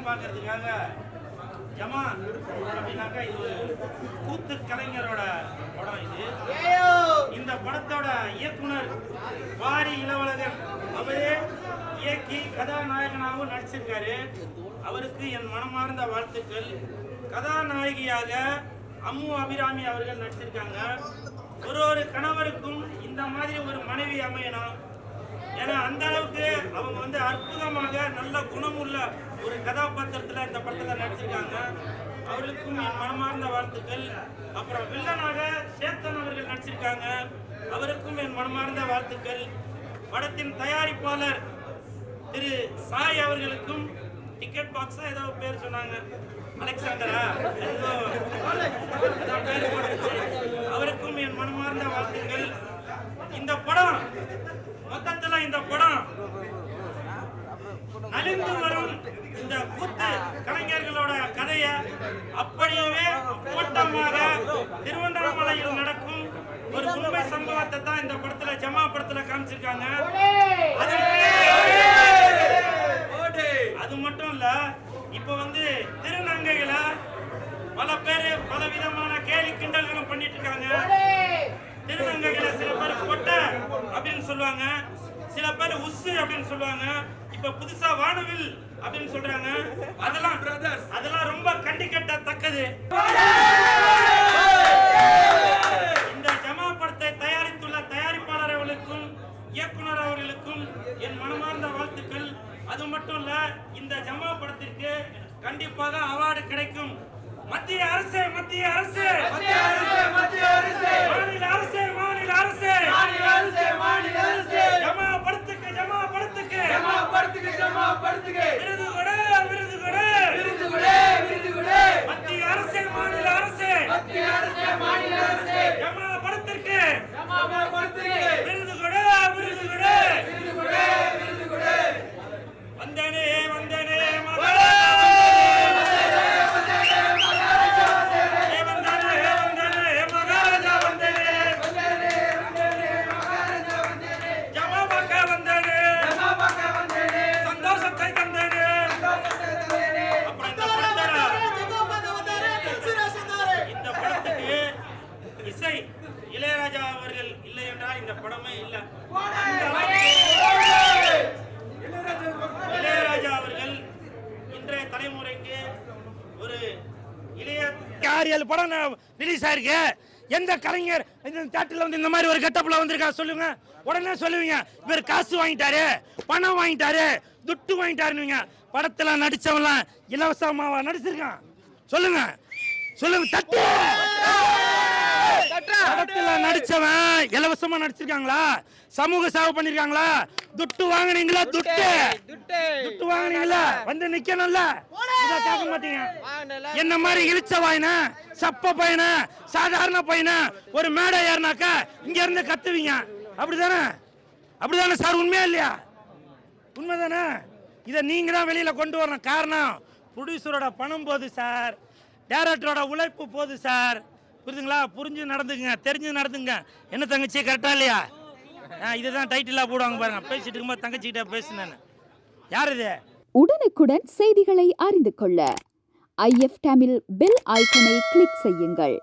படம் பார்க்கறதுக்காக ஜமா அப்படின்னாக்கா இது கூத்து கலைஞரோட படம் இது. இந்த படத்தோட இயக்குனர் வாரி இளவழகன். அவரே இயக்கி கதாநாயகனாகவும் நடிச்சிருக்காரு. அவருக்கு என் மனமார்ந்த வாழ்த்துக்கள். கதாநாயகியாக அம்மு அபிராமி அவர்கள் நடிச்சிருக்காங்க. ஒரு ஒரு கணவருக்கும் இந்த மாதிரி ஒரு மனைவி அமையணும். ஏன்னா அந்த அளவுக்கு அவங்க வந்து அற்புதமாக நல்ல குணமுள்ள ஒரு கதாபாத்திரத்தில் இந்த படத்தில் நடிச்சிருக்காங்க. அவர்களுக்கும் என் மனமார்ந்த வாழ்த்துக்கள். அப்புறம் வில்லனாக சேத்தன் அவர்கள் நடிச்சிருக்காங்க. அவருக்கும் என் மனமார்ந்த வாழ்த்துக்கள். படத்தின் தயாரிப்பாளர் திரு சாய் அவர்களுக்கும் டிக்கெட் பாக்ஸா ஏதோ பேர் சொன்னாங்க. அலெக்சாண்டரா? அவருக்கும் என் மனமார்ந்த வாழ்த்துக்கள். இந்த படம் மொத்தத்துல இந்த படம் நலிந்து வரும் இந்த கூத்து கலைஞர்களோட கதைய அப்படியே ஓட்டமாக திருவண்ணாமலையில் நடக்கும் ஒரு உண்மை சம்பவத்தை தான் இந்த படத்துல ஜமா படத்துல காமிச்சிருக்காங்க. அது அது மட்டும் இல்ல இப்ப வந்து திருநங்கையில பல பேர் பல விதமான கேலி கிண்டல்களும் பண்ணிட்டு இருக்காங்க. பேர் உஸ்ஸு அப்படின்னு சொல்லுவாங்க. இப்ப புதுசா வானவில் அப்படின்னு சொல்றாங்க. அதெல்லாம் அதெல்லாம் ரொம்ப கண்டிக்கட்டத்தக்கது. இந்த ஜமா படத்தை தயாரித்துள்ள தயாரிப்பாளர் அவர்களுக்கும் இயக்குனர் அவர்களுக்கும் என் மனமார்ந்த வாழ்த்துக்கள். அது மட்டும் இல்ல இந்த ஜமா படத்திற்கு கண்டிப்பாக அவார்டு கிடைக்கும். மத்திய அரசு மத்திய அரசு. மத்திய அரசு மத்திய அரசு. மாநில அரசு இந்த படமே இல்ல. இளையராஜா அவர்கள் இன்றைய தலைமுறைக்கு ஒரு இளைய ஆறு படம் ரிலீஸ் ஆயிருக்கு? எந்த கலைஞர் இந்த தேட்டரில் வந்து இந்த மாதிரி ஒரு கெட்டப்பில் வந்திருக்கா சொல்லுங்க. உடனே சொல்லுவீங்க இவர் காசு வாங்கிட்டாரு பணம் வாங்கிட்டாரு துட்டு வாங்கிட்டாருன்னு படத்துல நடிச்சவன்லாம் இலவசமாவா நடிச்சிருக்கான்? சொல்லுங்க. சொல்லுங்க தட்டு! படத்துல நடிச்சவன் இலவசமா நடிச்சிருக்காங்களா? சமூக சேவை பண்ணிருக்காங்களா? துட்டு வாங்குனீங்களா? துட்டு துட்டு. வாங்குனீங்களா? வந்து நிக்கணும்ல? இத கேட்க மாட்டீங்க. என்ன மாதிரி இழிச்ச வாயின? சப்ப பையன? சாதாரண பையன? ஒரு மேடை ஏறினாக்கா இங்க இருந்து கத்துவீங்க. அப்படிதானே? அப்படிதானே சார் உண்மையா இல்லையா? உண்மைதானே? இதை நீங்க தான் வெளியில கொண்டு வரணும். காரணம் ப்ரொடியூசரோட பணம் போகுது சார். டேரக்டரோட உழைப்பு போகுது சார். புரியுதுங்களா புரிஞ்சு நடந்துங்க தெரிஞ்சு நடந்துங்க என்ன தங்கச்சி கரெக்டா இல்லையா? இதுதான் டைட்டிலாக போடுவாங்க பாருங்க. பேசிட்டு இருக்கும்போது தங்கச்சிக்கிட்ட பேசினேன் யார் இது? உடனுக்குடன் செய்திகளை அறிந்து கொள்ள. ஐஎஃப் தமிழ் பெல் ஐக்கனை கிளிக் செய்யுங்கள்.